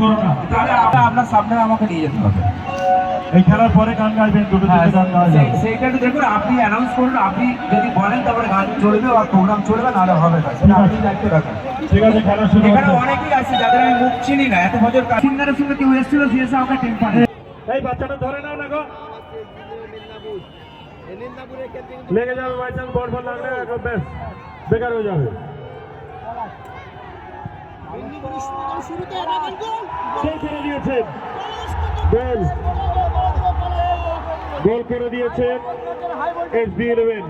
করো না তাহলে আপনার সামনে আমাকে নিয়ে যেতে হবে। এই খেলার পরে গান গাইবেন দুটো হ্যাঁ, তিনটে গান যাবে। সেইটা একটু দেখুন আপনি অ্যানাউন্স করুন আপনি যদি বলেন তারপরে গান চলবে আর প্রোগ্রাম চলবে নাহলে হবে না। সেটা আপনি দায়িত্ব রাখেন ঠিক আছে খেলা শুরু এখানে অনেকেই আছে যাদের আমি মুখ চিনি না এত বছর সিঙ্গারের সঙ্গে কেউ এসেছিল সে এসে আমাকে টিম পাঠিয়ে এই বাচ্চাটা ধরে নাও না গো। লেগে যাবে বাই চান্স বল বল লাগলে ব্যাস বেকার হয়ে যাবে। করে দিয়েছেন। গোল গোল করে দিয়েছেন এস বি ইলেভেন।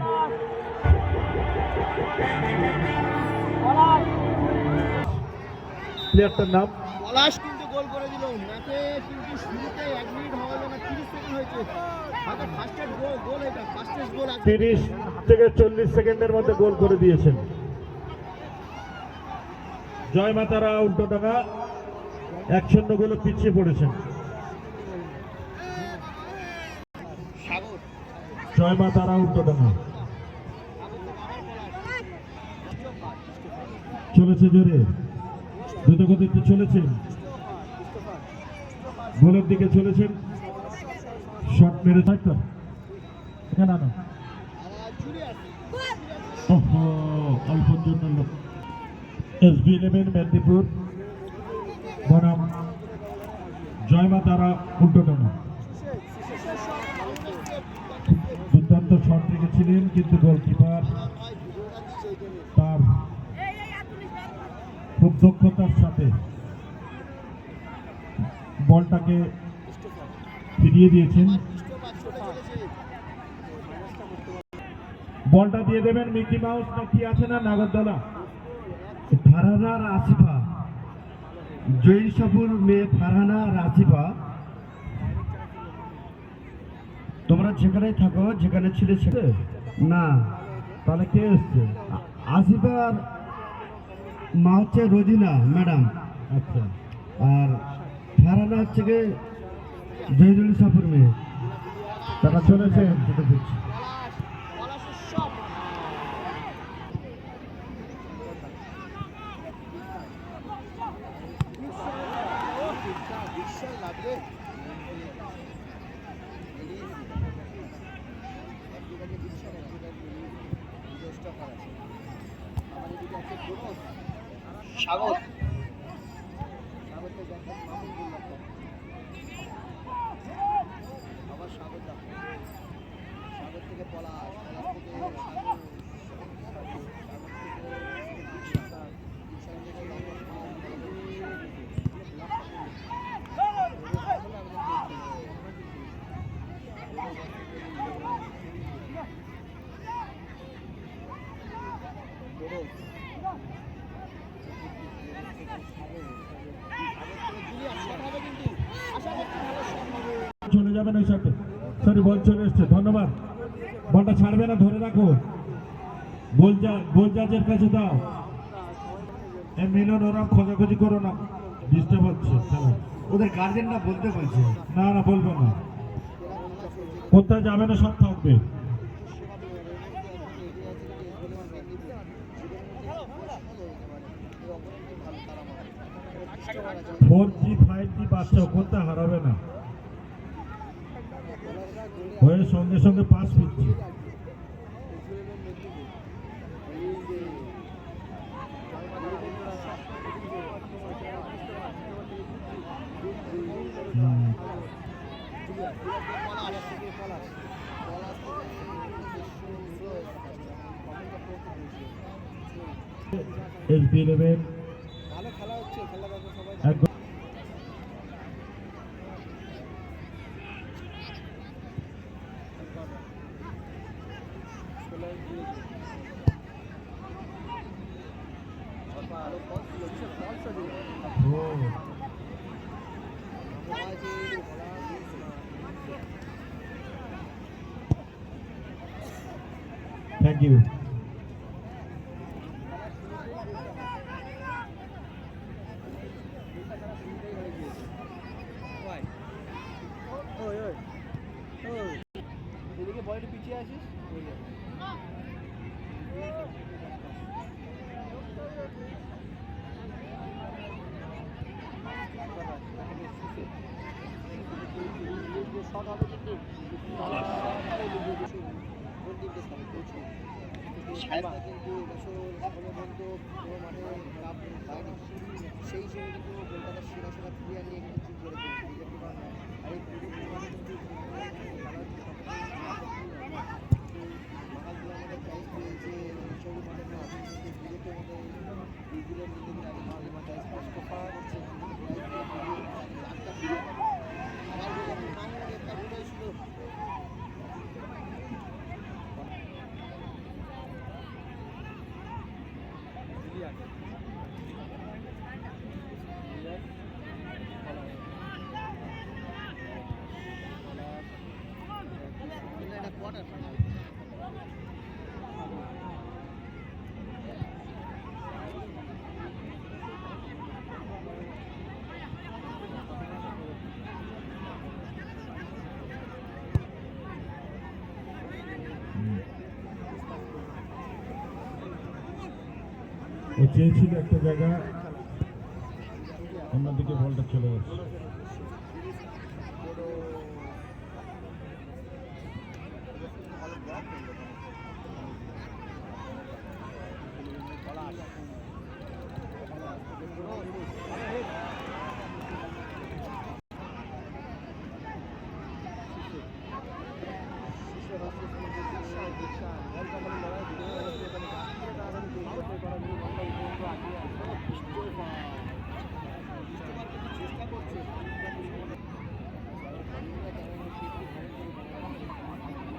প্লেয়ারটার নাম? পলাশ কিন্তু গোল করে দিল। ম্যাচে কিন্তু শুরুতে এক মিনিট হওয়া না তিরিশ সেকেন্ড হয়েছে। ফার্স্টের গোল গোল এটা ফার্স্টের গোল তিরিশ থেকে চল্লিশ সেকেন্ডের মধ্যে গোল করে দিয়েছেন। জয় মাতারা উল্টোডাঙ্গা এক শূন্য গোলে পিছিয়ে পড়েছেন। জয় মাতারা উল্টোডাঙ্গা চলেছে জোরে। দ্রুত গতিতে চলেছেন। গোলের দিকে চলেছেন। শট মেরে থাকতো এখানে আনো। জন্য লোক। S B eleven, Medinipur. বনাম। জয়মা তারা উল্টোডাঙ্গা দুর্দান্ত শট রেখেছিলেন, কিন্তু গোলকিপার তার খুব দক্ষতার সাথে বলটাকে ফিরিয়ে দিয়েছেন। বলটা দিয়ে দেবেন মিকি মাউস না কি আছে না নাগরদোলা? ফারহানা জয়ী সফর মেয়ে ফারহানা আর আসিফা তোমরা যেখানেই থাকো, যেখানে ছিলে সেখানে। না, তাহলে কে এসছে? আসিফার মা হচ্ছে রোজিনা, ম্যাডাম। আচ্ছা। আর ফারহানা হচ্ছে গিয়ে জয়দুল সফর মেয়ে। তারা চলেছেন যেটা মামুন আবার সাগর দা থেকে পলাশ থেকে যাবেন ওই সাথে সরি বল চলে এসছে। ধন্যবাদ। বলটা ছাড়বে না ধরে রাখো। বল যা কাছে দাও। এ মিলন ওরম খোঁজাখুঁজি করো না। ডিস্টার্ব হচ্ছে। ওদের গার্জেনরা বলতে বলছে। না না বলব না। কোথায় যাবে না সব থাকবে। ফোর জি ফাইভ জি বাচ্চা কোথায় হারাবে না? হয়ে সঙ্গে সঙ্গে পাস ফিরছে এস বি ইলেভেন ভালো খেলা হচ্ছে খেলা দেখো সবাই এক ও থ্যাংক একটু পিছিয়ে আসিস হয়ে যাবে। কিন্তু সেই হিসেবে কিন্তু কলকাতার সেরা সেরা প্লেয়ার নিয়ে কিন্তু আমাদের প্রাইজ পেয়েছে সবুজ মাঠে না কিন্তু বিজেপি আমাদের এইগুলোর মধ্যে কিন্তু আগে ভালো মাঠে স্পষ্ট পাওয়া যাচ্ছে প্রাইজ পেয়ে লাখটা ফিরে আমার বলে মামুন একটা ভুল ছিল এটা কোয়ার্টার ফাইনাল ও চেয়েছিল একটা জায়গা অন্যদিকে বলটা চলে গেছে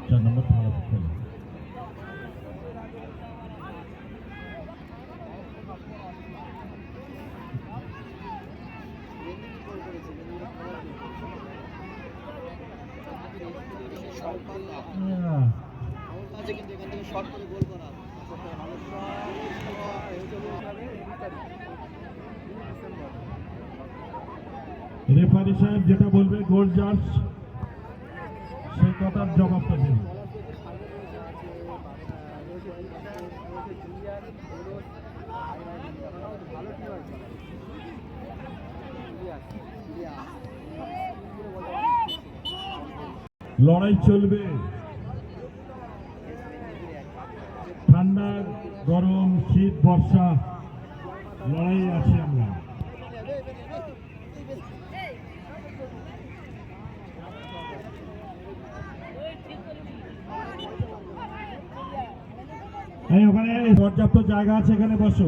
চার নম্বর ভালো খেলে হ্যাঁ, আছে কিন্তু এখান থেকে শর্ট করে গোল করা রেফারি সাহেব যেটা বলবে গোল জাজ সেই কথার জবাবটা দেবে লড়াই চলবে। ঠান্ডা গরম, শীত, বর্ষা, লড়াই আছে আমরা। এই ওখানে পর্যাপ্ত জায়গা আছে, এখানে বসো।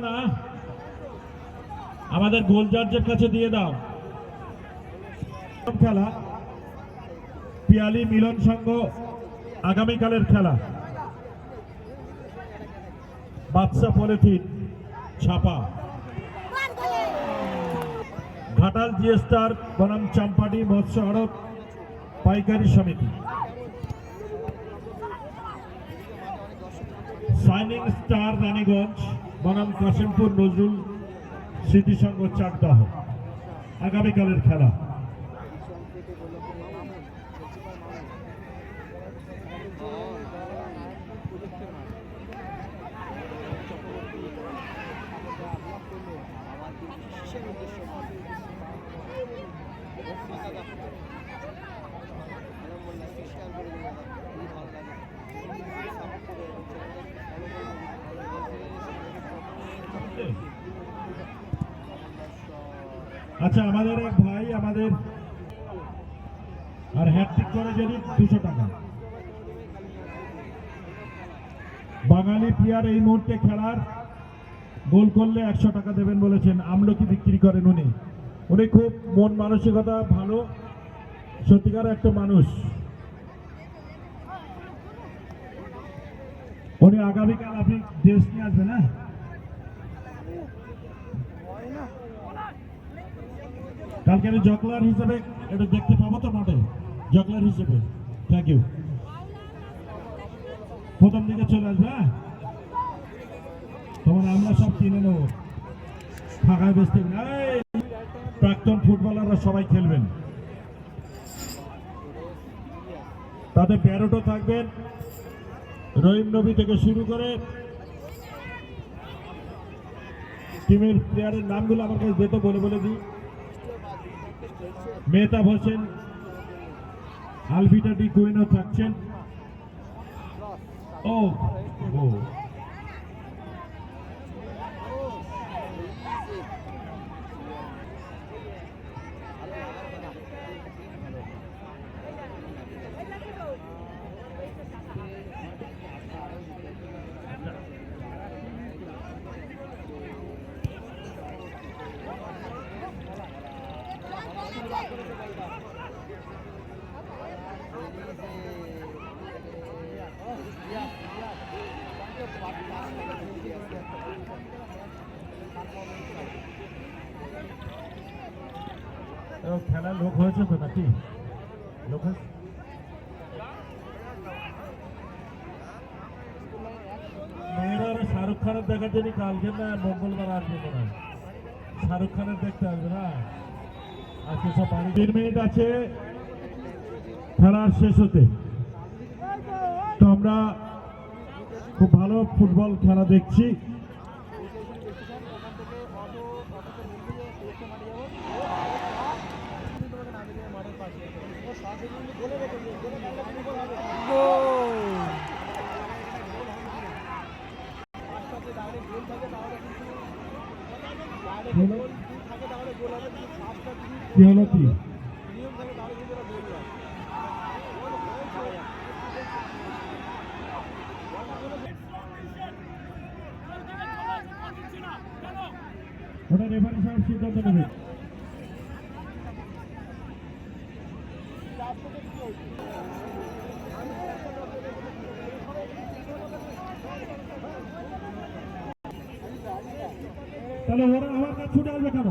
না। আমাদের গোল জাজের কাছে দিয়ে দাও। খেলা। পিয়ালি মিলন সংঘ আগামীকালের খেলা। বাদশা পলিথিন ছাপা। ঘাটাল জিএস্টার বনাম চাম্পাটি মৎস্য আড়ত পাইকারি সমিতি। সাইনিং স্টার রানীগঞ্জ বনাম কাশিমপুর নজরুল স্মৃতিসংঘ চাকদাহ। আগামীকালের খেলা। আচ্ছা আমাদের এক ভাই আমাদের আর হ্যাট্রিক করে যদি দুশো টাকা। বাঙালি প্লেয়ার এই মুহূর্তে খেলার গোল করলে একশো টাকা দেবেন বলেছেন, আমলকি বিক্রি করেন উনি। উনি খুব মন মানসিকতা ভালো, সত্যিকার একটা মানুষ। উনি আগামীকাল আপনি দেশ নিয়ে আসবেন হ্যাঁ? কালকে আমি জকলার হিসেবে এটা দেখতে পাবো তো মাঠে জকলার হিসেবে। থ্যাংক ইউ প্রথম দিকে চলে আসবে হ্যাঁ? তোমার আমরা সব কিনে নেব। ফাঁকায় বেসতে প্রাক্তন ফুটবলাররা সবাই খেলবেন। তাতে প্যারোটও থাকবেন রহিম নবী থেকে শুরু করে টিমের প্লেয়ারের নামগুলো আমার কাছে যেত বলে বলে দিই। মেহতাব হোসেন আলভিটা ডি কুইনও থাকছেন। ও ও। খেলার লোক হয়েছে তো নাকি? লোক? মেয়েরা শাহরুখ খানের দেখার জন্য কালকে না, মঙ্গলবার আসবে মনে হয়। শাহরুখ খানের দেখতে আসবে না? আজকে সব বাড়ি তিন মিনিট আছে। খেলার শেষ হতে। তো আমরা খুব ভালো ফুটবল খেলা দেখছি। কি হলো কি ওটা রেফারি সাহেব সিদ্ধান্ত নেবে তাহলে ওরা আমার কাছে ছুটে আসবে কেন?